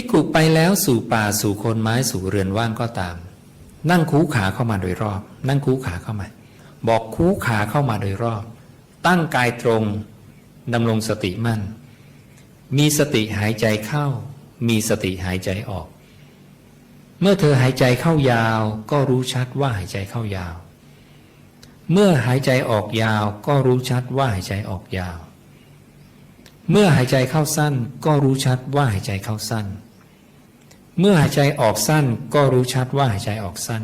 ภิกขุไปแล้วสู่ป่าสู่โคนไม้สู่เรือนว่างก็ตาม นั่งคูขาเข้ามาโดยรอบ นั่งคูขาเข้ามา บอกคูขาเข้ามาโดยรอบ ตั้งกายตรงดำรงสติมั่น มีสติหายใจเข้า มีสติหายใจออก เมื่อเธอหายใจเข้ายาว ก็รู้ชัดว่าหายใจเข้ายาว เมื่อหายใจออกยาวก็รู้ชัดว่าหายใจออกยาว เมื่อหายใจเข้าสั้นก็รู้ชัดว่าหายใจเข้าสั้น เมื่อหายใจออกสั้นก็รู้ชัดว่าหายใจออกสั้น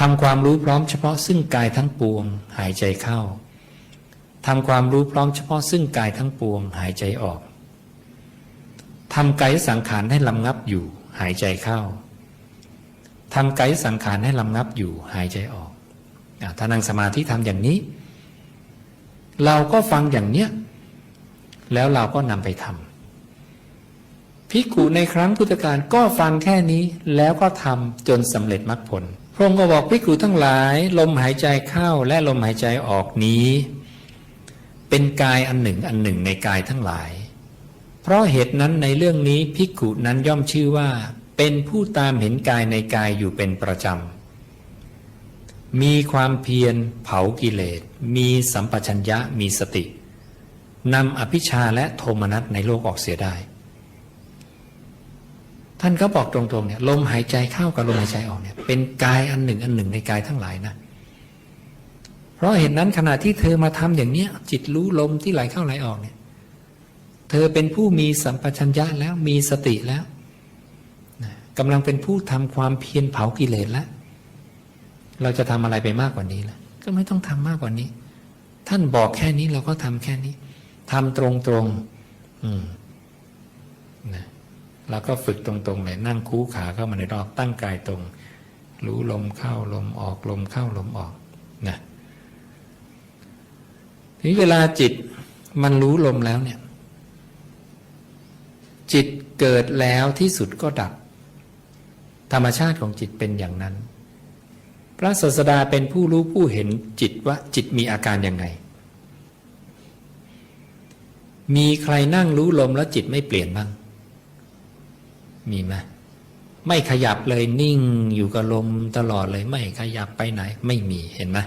ทำความรู้พร้อมเฉพาะซึ่งกายทั้งปวง หายใจเข้าทำความรู้พร้อมเฉพาะซึ่งกายทั้งปวง หายใจออกทำกายสังขารให้ลำงับอยู่ หายใจเข้าทำกายสังขารให้ลำงับอยู่ หายใจออกถ้านั่งสมาธิทำอย่างนี้ เราก็ฟังอย่างเนี้ยแล้วเราก็นำไปทำ ภิกขุในครั้งพุทธกาลก็ฟังแค่นี้แล้วก็ทำจนสำเร็จมรรคผล พระองค์ก็บอกภิกขุทั้งหลาย ลมหายใจเข้าและลมหายใจออกนี้ เป็นกายอันหนึ่งอันหนึ่งในกายทั้งหลาย เพราะเหตุนั้นในเรื่องนี้ภิกขุนั้นย่อมชื่อว่า เป็นผู้ตามเห็นกายในกายอยู่เป็นประจำ มีความเพียรเผากิเลส มีสัมปชัญญะมีสตินำอภิชาและโทมนัสในโลกออกเสียได้ ท่านก็บอกตรงๆเนี่ยลมหายใจเข้ากับลมหายใจออกเนี่ยเป็นกายอันหนึ่งอันหนึ่งในกายทั้งหลายนะ เพราะเห็นนั้นขณะที่เธอมาทำอย่างเนี้ย จิตรู้ลมที่ไหลเข้าไหลออกเนี่ย เธอเป็นผู้มีสัมปชัญญะแล้วมีสติแล้วกำลังเป็นผู้ทำความเพียรเผากิเลสแล้วเราจะทำอะไรไปมากกว่านี้ล่ะ ก็ไม่ต้องทำมากกว่านี้ ท่านบอกแค่นี้เราก็ทำแค่นี้ทำตรงตรงอืมนะ แล้วก็ฝึกตรงๆเลยนั่งคูขาเข้ามาในรอบตั้งกายตรง รู้ลมเข้าลมออกลมเข้าลมออกนะทีนี้เวลาจิตมันรู้ลมแล้วเนี่ย จิตเกิดแล้วที่สุดก็ดับ ธรรมชาติของจิตเป็นอย่างนั้น พระศาสดาเป็นผู้รู้ผู้เห็นจิตว่าจิตมีอาการยังไง มีใครนั่งรู้ลมแล้วจิตไม่เปลี่ยนบ้าง มีไหมไม่ขยับเลยนิ่งอยู่กับลมตลอดเลย ไม่ขยับไปไหน ไม่มีเห็นไหม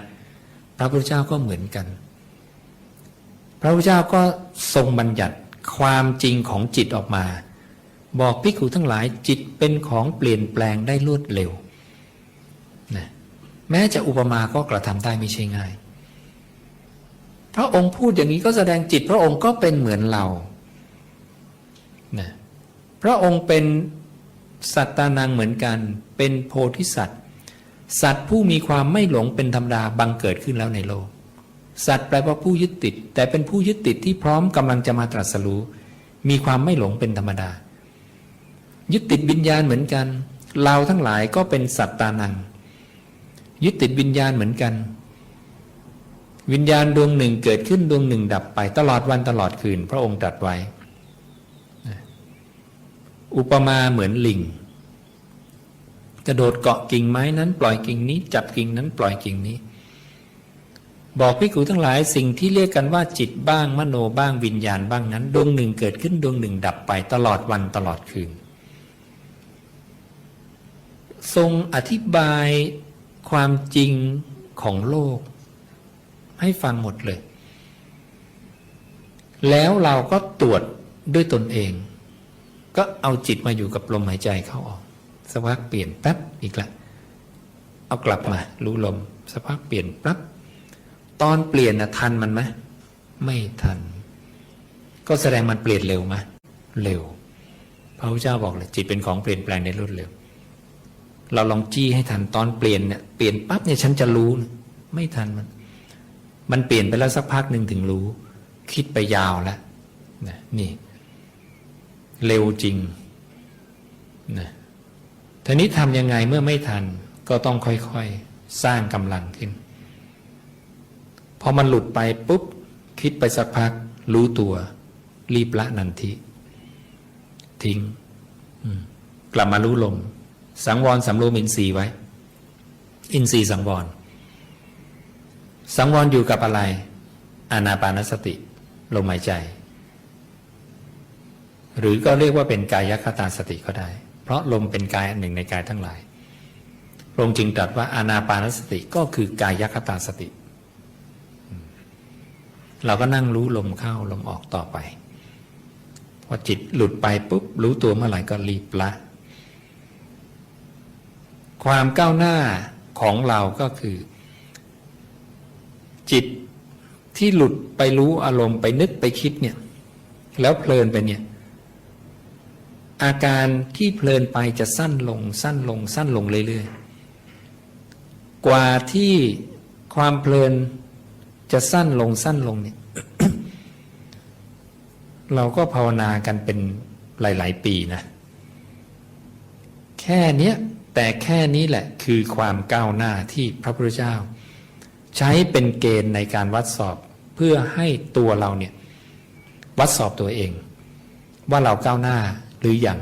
พระพุทธเจ้าก็เหมือนกัน พระพุทธเจ้าก็ทรงบัญญัติความจริงของจิตออกมา บอกภิกขุทั้งหลายจิตเป็นของเปลี่ยนแปลงได้รวดเร็วนะแม้จะอุปมาก็กระทำได้ไม่ใช่ง่าย พระองค์พูดอย่างนี้ก็แสดงจิตพระองค์ก็เป็นเหมือนเรา พระองค์เป็นสัตตานังเหมือนกัน เป็นโพธิสัตว์ สัตว์ผู้มีความไม่หลงเป็นธรรมดาบังเกิดขึ้นแล้วในโลก สัตว์แปลว่าผู้ยึดติด แต่เป็นผู้ยึดติดที่พร้อมกำลังจะมาตรัสรู้ มีความไม่หลงเป็นธรรมดา ยึดติดวิญญาณเหมือนกัน เราทั้งหลายก็เป็นสัตตานัง ยึดติดวิญญาณเหมือนกัน วิญญาณดวงหนึ่งเกิดขึ้นดวงหนึ่งดับไปตลอดวันตลอดคืน พระองค์ตรัสไว้ อุปมาเหมือนลิง กระโดดเกาะกิ่งไม้นั้นปล่อยกิ่งนี้ จับกิ่งนั้นปล่อยกิ่งนี้ บอกพิกูทั้งหลายสิ่งที่เรียกกันว่าจิตบ้างมโนบ้างวิญญาณบ้างนั้น ดวงหนึ่งเกิดขึ้นดวงหนึ่งดับไปตลอดวันตลอดคืน ทรงอธิบายความจริงของโลก ให้ฟังหมดเลย แล้วเราก็ตรวจด้วยตนเอง ก็เอาจิตมาอยู่กับลมหายใจเข้าออกสักพักเปลี่ยนแป๊บอีกละ เอากลับมา รู้ลมสักพักเปลี่ยนปั๊บตอนเปลี่ยนนะทันมันไหมไม่ทัน ก็แสดงมันเปลี่ยนเร็วไหมเร็ว พระพุทธเจ้าบอกเลยจิตเป็นของเปลี่ยนแปลงในรวดเร็ว เราลองจี้ให้ทันตอนเปลี่ยนเนี่ยเปลี่ยนปั๊บเนี่ยฉันจะรู้ไม่ทันมัน มันเปลี่ยนไปแล้วสักพักหนึ่งถึงรู้ คิดไปยาวแล้วนะนี่ เร็วจริงนะทีนี้ทำยังไงเมื่อไม่ทันก็ต้องค่อยๆ สร้างกำลังขึ้น พอมันหลุดไปปุ๊บ คิดไปสักพัก รู้ตัว รีบละนันทิทิ้ง กลับมารู้ลม สังวรสำรวมอินทรีย์ไว้ อินทรีย์สังวร สังวรอยู่กับอะไร อานาปานสติ ลมหายใจ หรือก็เรียกว่าเป็นกายคตาสติก็ได้ เพราะลมเป็นกายอันหนึ่งในกายทั้งหลายพระองค์จึงตรัสว่าอานาปานสติก็คือกายคตาสติ เราก็นั่งรู้ลมเข้าลมออกต่อไป พอจิตหลุดไปปุ๊บรู้ตัวเมื่อไหร่ก็รีบละ ความก้าวหน้าของเราก็คือ จิตที่หลุดไปรู้อารมณ์ไปนึกไปคิดเนี่ย แล้วเพลินไปเนี่ย อาการที่เพลินไปจะสั้นลงสั้นลงสั้นลงเรื่อยๆ กว่าที่ความเพลินจะสั้นลงสั้นลงเนี่ยเราก็ภาวนากันเป็นหลาย ๆ ปีนะ แค่เนี้ยแต่แค่นี้แหละคือความก้าวหน้าที่พระพุทธเจ้า ใช้เป็นเกณฑ์ในการวัดสอบเพื่อให้ตัวเราเนี่ยวัดสอบตัวเอง ว่าเราก้าวหน้า หรืออยัง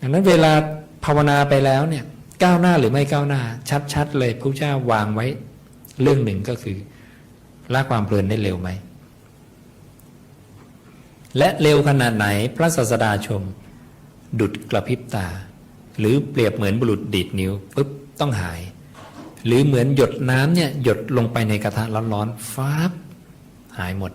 ดังนั้นเวลาภาวนาไปแล้วเนี่ยก้าวหน้าหรือไม่ก้าวหน้า ชัด ๆ เลยพระเจ้าวางไว้ เรื่องหนึ่งก็คือละความเพลินได้เร็วไหม และเร็วขนาดไหนพระศาสดาชม ดุดกระพริบตา หรือเปรียบเหมือนบุรุษดีดนิ้วปุ๊บต้องหาย หรือเหมือนหยดน้ำเนี่ยหยดลงไปในกระทะร้อนๆฟ้าบหายหมด